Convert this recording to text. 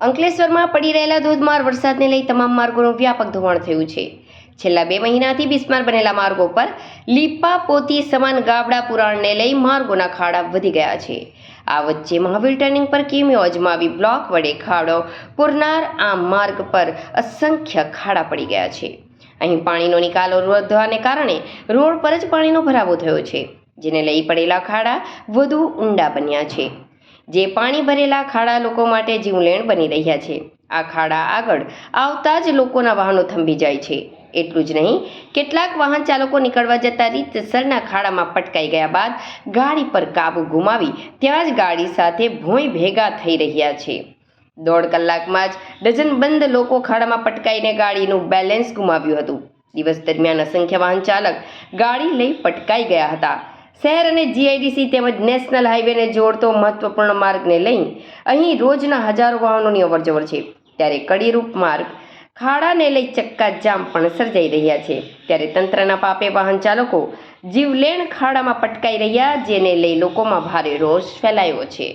અંકલેશ્વરમાં પડી રહેલા ધોધમાર વરસાદને લઈ તમામ માર્ગોનું વ્યાપક ધોવાણ થયું છે. છેલ્લા બે મહિનાથી બિસ્માર બનેલા માર્ગો પર લીપા, પોતી, સમાન ગાબડા પુરાણને લઈ માર્ગોના ખાડા વધી ગયા છે. આ વચ્ચે મહાવીર ટર્નિંગ પર કિમિયો અજમાવી બ્લોક વડે ખાડો પૂરનાર આ માર્ગ પર અસંખ્ય ખાડા પડી ગયા છે. અહીં પાણીનો નિકાલ વધવાને કારણે રોડ પર જ પાણીનો ભરાવો થયો છે, જેને લઈ પડેલા ખાડા વધુ ઊંડા બન્યા છે. જે પાણી ભરેલા ખાડા લોકો માટે જીવલેણ બની રહ્યા છે. આ ખાડા આગળ આવતા જ લોકોના વાહનો થંભી જાય છે. એટલું જ નહીં, કેટલાક વાહન ચાલકો નીકળવા જતા રીતસરના ખાડામાં પટકાઈ ગયા બાદ ગાડી પર કાબુ ગુમાવી ત્યાં જ ગાડી સાથે ભોંય ભેગા થઈ રહ્યા છે. દોઢ કલાકમાં જ ડઝનબંધ લોકો ખાડામાં પટકાઈને ગાડીનું બેલેન્સ ગુમાવ્યું હતું. દિવસ દરમિયાન અસંખ્ય વાહન ચાલક ગાડી લઈ પટકાઈ ગયા હતા. શહેર અને જીઆઈડીસી તેમજ નેશનલ હાઈવેને જોડતો મહત્વપૂર્ણ માર્ગને લઈ અહીં રોજના હજારો વાહનોની અવરજવર છે. ત્યારે કડીરૂપ માર્ગ ખાડાને લઈ ચક્કાજામ પણ સર્જાઈ રહ્યા છે. ત્યારે તંત્રના પાપે વાહન ચાલકો જીવલેણ ખાડામાં પટકાઈ રહ્યા, જેને લઈ લોકોમાં ભારે રોષ ફેલાયો છે.